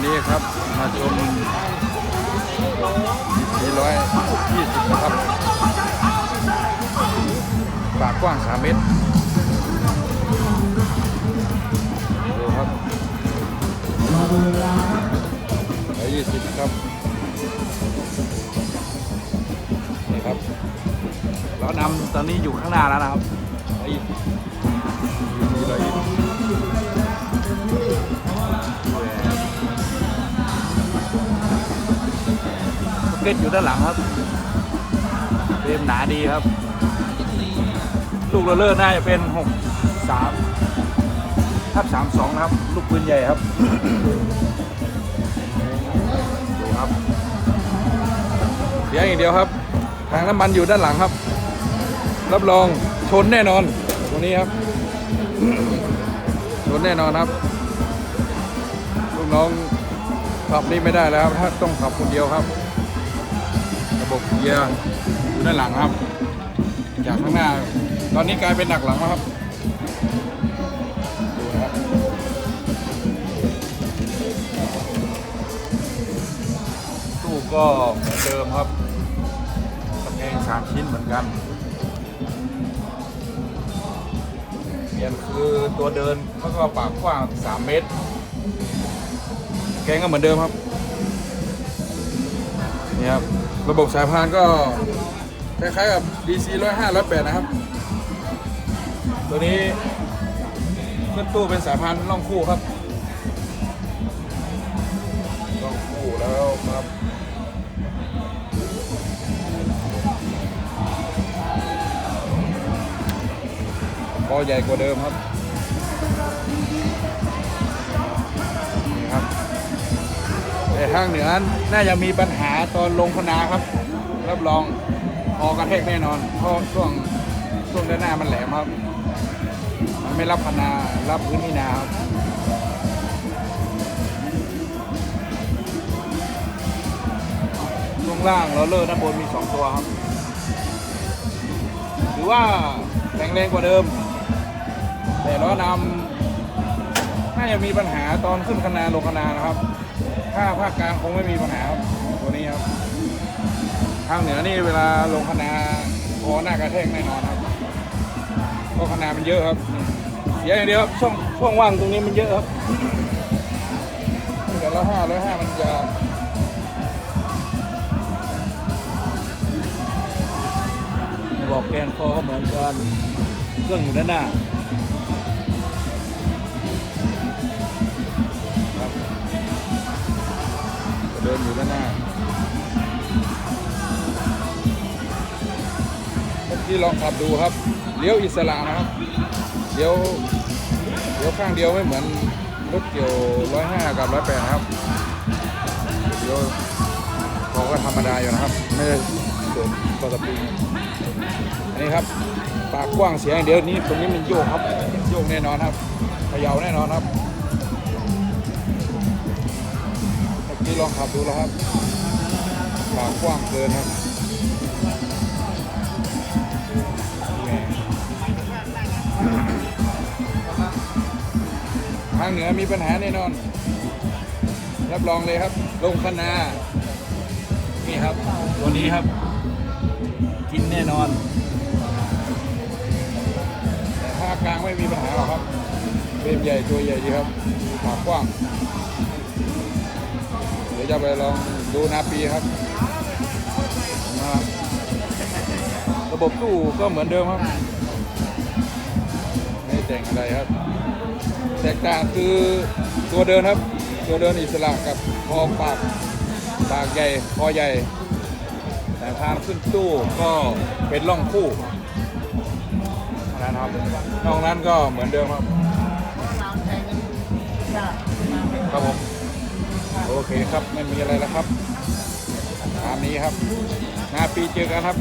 วันนี้ครับมาชมมีร้อยยี่สิบนะครับปากกว้างสามเมตรดูครับร้อยยี่สิบครับนี่ครับเรานำตอนนี้อยู่ข้างหน้าแล้วนะครับ เก็ตอยู่ด้านหลังครับเฟรมหนาดีครับ ลูกโรลเลอร์น่าจะเป็น6 3ทับ32นะครับ ลูกปืนใหญ่ครับดูครับเสียงอย่างเดียวครับทางน้ำมันอยู่ด้านหลังครับ รับรองชนแน่นอนตรงนี้ครับ ชนแน่นอนครับ ลูกน้องขับนี่ไม่ได้แล้วครับถ้าต้องขับคนเดียวครับ ระบบเกียร์อยู่ด้านหลังครับ จากข้างหน้า ตอนนี้กลายเป็นหนักหลังแล้วครับดูนะครับตู้ก็เหมือนเดิมครับตะแกรงสามชิ้นเหมือนกันเปลี่ยนคือตัวเดินแล้วก็ปากกว้าง3เมตร แกงก็เหมือนเดิมครับนี่ครับ ระบบสายพานก็คล้ายๆกับ DC 105 108 นะครับ ตัวนี้ขึ้นตู้เป็นสายพานล่องคู่ครับล่องคู่แล้วครับคอใหญ่กว่าเดิมครับ แต่ทางเหนือน่าจะมีปัญหาตอนลงพนาครับ รับรองคอกระแทกแน่นอน เพราะช่วงช่วงด้านหน้ามันแหลมครับ มันไม่รับพนา รับพื้นที่นาครับช่วงล่างเราเลอร์ด้านบนมีสองตัวครับ ถือว่าแข็งแรงกว่าเดิม แต่ล้อนำน่าจะมีปัญหาตอนขึ้นคะนาลงคนานะครับ ถ้าภาคกลางคงไม่มีปัญหาครับตัวนี้ครับทางเหนือนี่เวลาลงคะนาคอหน้ากระแทกแน่นอนครับเพราะคะนามันเยอะครับเสียอย่างเดียวครับช่องช่องว่างตรงนี้มันเยอะครับเดี๋ยวละห้าร้อยห้ามันจะบอกแกนคอก็เหมือนกันเครื่องอยู่ด้านหน้า นอยู่ด้านหน้าเมื่อกี้ลองขับดูครับ เลี้ยวอิสระนะครับ เลี้ยว เลี้ยวข้างเดียวไม่เหมือนรถเกี่ยวร้อยห้ากับร้อยแปดครับ เลี้ยวเขาก็ธรรมดาอยู่นะครับ ไม่ได้เกิดปกติอันนี้ครับ ปากกว้างเสียงเดียวนี้ตรงนี้มันโยกครับ โยกแน่นอนครับเขย่าแน่นอนครับ เมื่อกี้ลองขับดูแล้วครับปากกว้างเกินครับทางเหนือมีปัญหาแน่นอน รับรองเลยครับ ลงคณานี่ครับ ตัวนี้ครับ กินแน่นอน แต่ภาคกลางไม่มีปัญหาหรอกครับเฟรมใหญ่ตัวใหญ่ดีครับ ปากกว้าง ดี๋ยวจะไปลองดูนาปีครับนะครับระบบตู้ก็เหมือนเดิมครับ ไม่แต่งอะไรครับ แตกต่างคือตัวเดินครับ ตัวเดินอิสระกับคอปากปากใหญ่คอใหญ่ แต่ทางขึ้นตู้ก็เป็นร่องคู่นะครับนอกนั้นก็เหมือนเดิมครับครับผม โอเคครับไม่มีอะไรแล้วครับตามนี้ครับหน้าปีเจอกันครับ